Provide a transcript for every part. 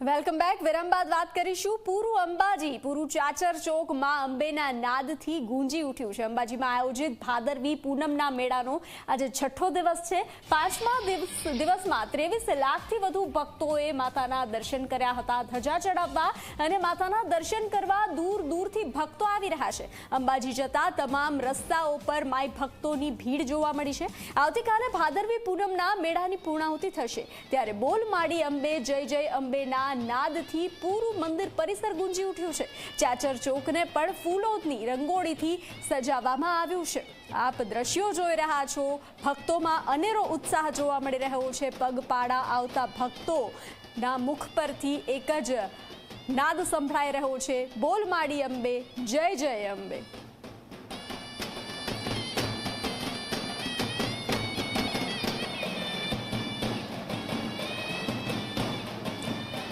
Welcome back વિરામ બાદ વાત કરીશું પૂરું અંબાજી પૂરું ચાચર ચોકમાં અંબેના નાદથી ગુંજી ઉઠ્યું છે અંબાજીમાં આયોજિત ભાદરવી પૂનમના મેળાનો આજે છઠ્ઠો દિવસ છે પાંચમા દિવસ દિવસમાં ત્રેવીસ લાખથી વધુ ભક્તોએ માતાના દર્શન કર્યા હતા ધજા ચડાવવા અને માતાના દર્શન કરવા દૂર દૂરથી ભક્તો આવી રહ્યા છે અંબાજી જતા તમામ રસ્તાઓ પર માય ભક્તોની ભીડ જોવા મળી છે આવતીકાલે ભાદરવી પૂનમના મેળાની પૂર્ણાહુતિ થશે ત્યારે બોલ માડી અંબે જય જય અંબેના નાદથી પૂરું મંદિર પરિસર ગુંજી ઉઠ્યું છે. ચાચર ચોકને પણ ફૂલોની રંગોળીથી સજાવવામાં આવ્યું છે. આપ દ્રશ્યો જોઈ રહ્યા છો. ભક્તોમાં અનેરો ઉત્સાહ જોવા મળી રહ્યો છે. પગપાળા આવતા ભક્તોના મુખ પરથી એક જ નાદ સંભળાઈ રહ્યો છે. બોલ માડી અંબે, જય જય અંબે.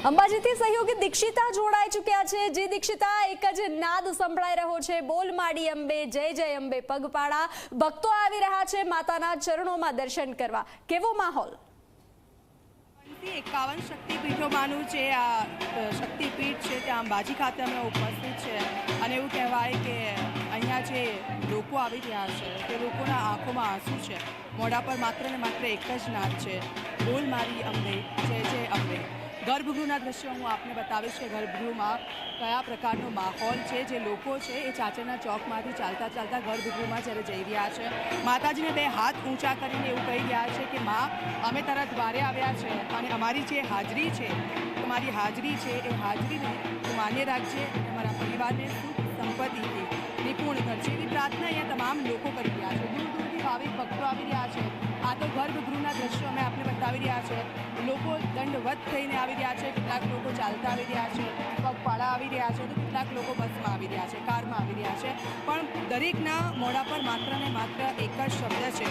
અંબાજીથી સહયોગી દીક્ષિતા જોડાઈ ચૂક્યા છે. જે દીક્ષિતા એક જ નાદ સંભળાઈ રહ્યો છે. બોલ માડી અંબે, જય જય અંબે, પગપાળા. ભક્તો આવી રહ્યા છે માતાના ચરણોમાં દર્શન કરવા. કેવો માહોલ? એકાવન શક્તિપીઠોમાંનું જે આ શક્તિપીઠ છે, ત્યાં અંબાજી ખાતે અમે ઉપસ્થિત છે. અને એવું કહેવાય કે અહીંયા જે લોકો આવી રહ્યા છે, તે લોકોના આંખોમાં આંસુ છે. મોઢા પર માત્ર ને માત્ર એક જ નાદ છે. બોલ મારી અંબે, જય જય અંબે. ગર્ભગૃહના દ્રશ્યો હું આપને બતાવીશ કે ગર્ભગૃહમાં કયા પ્રકારનો માહોલ છે, જે લોકો છે એ ચાચરના ચોકમાંથી ચાલતા ચાલતા ગર્ભગૃહમાં જ્યારે જઈ રહ્યા છે. માતાજીને બે હાથ ઊંચા કરીને એવું કહી રહ્યા છે કે, માં, અમે તારા દ્વારે આવ્યા છે અને અમારી જે હાજરી છે, તમારી હાજરી છે એ હાજરીને માન્ય રાખજે અને અમારા પરિવારને સુખ સંપત્તિથી નિપુણ કરજે એવી પ્રાર્થના અહીંયા તમામ લોકો કરી રહ્યા છે. દૂર દૂરથી ભાવિક ભક્તો આવી રહ્યા છે. આ તો ગર્ભગૃહના દ્રશ્યો અમે આપને બતાવી રહ્યા છે. લોકો દંડવત થઈને આવી રહ્યા છે. કેટલાક લોકો ચાલતા આવી રહ્યા છે. પગપાળા આવી રહ્યા છે. તો કેટલાક લોકો બસમાં આવી રહ્યા છે. કારમાં આવી રહ્યા છે. પણ દરેકના મોઢા પર માત્ર ને માત્ર એક જ શબ્દ છે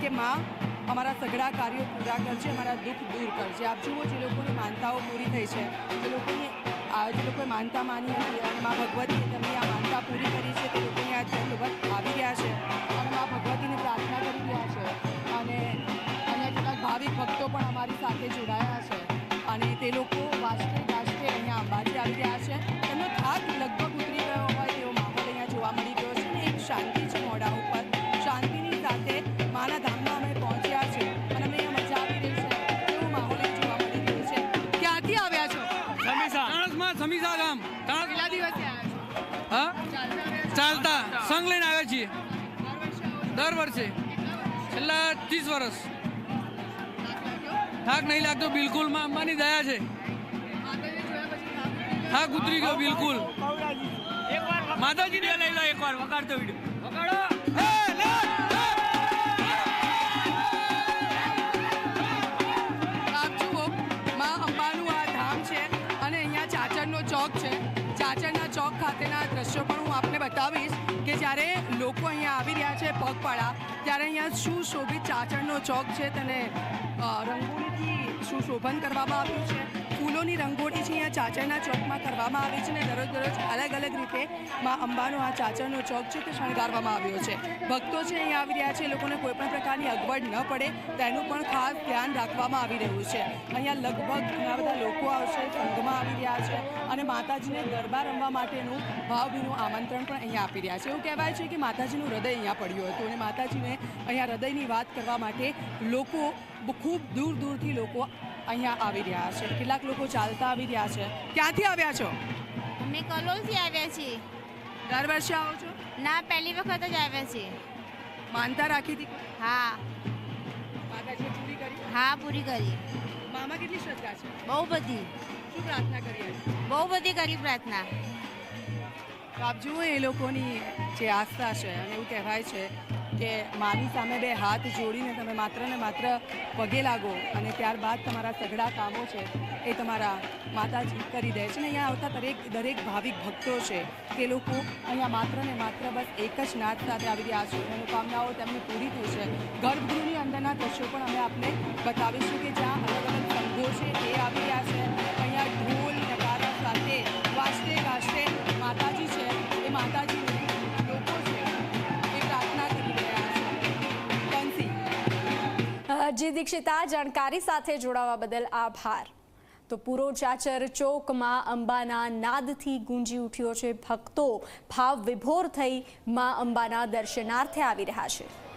કે માં, અમારા સઘળા કાર્યો પૂરા કરજે, અમારા દુઃખ દૂર કરજે. આપ જુઓ જે લોકોની માનતાઓ પૂરી થઈ છે. એ લોકોની જે લોકોએ માનતા માની હતી અને મા ભગવતીએ તેમની આ માનતા પૂરી કરી છે તે લોકોની આ દંડવત આવી રહ્યા છે અને મા ભગવતીને પ્રાર્થના કરી રહ્યા છે. અને અને કેટલાક ભાવિક ભક્તો પણ અમારી સાથે જોડાયા છે. અને તે લોકો વાજતે ગાજતે અહીંયા અંબાજી આવી રહ્યા છે. તેમનો થાક લગભગ ઉતરી ગયો હોય તેવો માહોલ અહીંયા જોવા મળી ગયો છે અને એક શાંતિ છે મોઢા ઉપર. શાંતિની સાથે માના ધામમાં અમે પહોંચ્યા છે અને અમે અહીંયા મજા આવી રહી છે. એવો માહોલ જોવા મળી રહ્યો છે. ક્યાંથી આવ્યા છો? માણસમાં સમીસા ગામ. કેટલા દિવસથી હા? ચાલતા સંઘ લઈને આવ્યા છીએ. દર વર્ષે આવો છો? દર વર્ષે. છેલ્લા ત્રીસ વર્ષ. થાક નહીં લાગતો બિલકુલ. માં અંબાની દયા છે. માતાજીને થાક ઉતરી ગયો? થાક ઉતરી ગયો બિલકુલ માતાજીને લઈ લો એકવાર વગાડતો વીડિયો. વગાડો. ચોક છે. ચાચરના ચોક ખાતેના દ્રશ્યો પણ હું આપને બતાવીશ કે જ્યારે લોકો અહીંયા આવી રહ્યા છે પગપાળા, ત્યારે અહીંયા સુશોભિત ચાચરનો ચોક છે. તેને રંગોળીથી સુશોભન કરવામાં આવ્યું છે. ફૂલોની રંગોળી છે અહીંયા ચાચરના ચોકમાં કરવામાં આવી છે અને દરરોજ દરરોજ અલગ અલગ રીતે માં અંબાનો આ ચાચરનો ચોક છે તે શણગારવામાં આવ્યો છે. ભક્તો છે અહીંયા આવી રહ્યા છે લોકોને કોઈપણ પ્રકારની અગવડ ન પડે તેનું પણ ખાસ ધ્યાન રાખવામાં આવી રહ્યું છે. અહીંયા લગભગ ઘણા બધા લોકો આવશે, સંઘમાં આવી રહ્યા છે અને માતાજીને ગરબા રમવા માટેનું ભાવભીનું આમંત્રણ પણ અહીંયા આપી રહ્યા છે. એવું કહેવાય છે કે માતાજીનું હૃદય અહીંયા પડ્યું હતું અને માતાજીને અહીંયા હૃદયની વાત કરવા માટે લોકો ખૂબ દૂર દૂરથી લોકો અહીંયા આવી રહ્યા છે. કેટલાક લોકો ચાલતા આવી રહ્યા છે. ક્યાંથી આવ્યા છો? અમે કલોલથી આવ્યા છીએ. દર વર્ષે આવો છો? ના પહેલી વખત જ આવ્યા છીએ. માનતા રાખી હતી? હા. માતાજી પૂરી કરી? હા પૂરી કરી. મામા કેટલી શ્રદ્ધા છે? બહુ બધી. શું પ્રાર્થના કરી બહુ બધી કરી પ્રાર્થના. આપ જુઓ એ લોકોની જે આસ્થા છે અને એવું કહેવાય છે કે મારી સામે બે હાથ જોડીને તમે માત્ર ને માત્ર પગે લાગો અને ત્યારબાદ તમારા સઘળા કામો છે એ તમારા માતાજી કરી દે છે અને અહીંયા આવતા દરેક દરેક ભાવિક ભક્તો છે તે લોકો અહીંયા માત્ર ને માત્ર બસ એક જ નાદ સાથે આવી રહ્યા છે. મનોકામનાઓ તેમની પૂરી થઈ છે. ગર્ભગૃહની અંદરના દ્રશ્યો પણ અમે આપને બતાવીશું કે જ્યાં અલગ અલગ કંસી દીક્ષિત આ જાણકારી સાથે જોડાવા બદલ આભાર. તો પૂરો ચાચર ચોકમાં અંબાના નાદથી ગુંજી ઉઠ્યો છે. ભક્તો ભાવ વિભોર થઈ માં અંબાના દર્શનાર્થે આવી રહ્યા છે.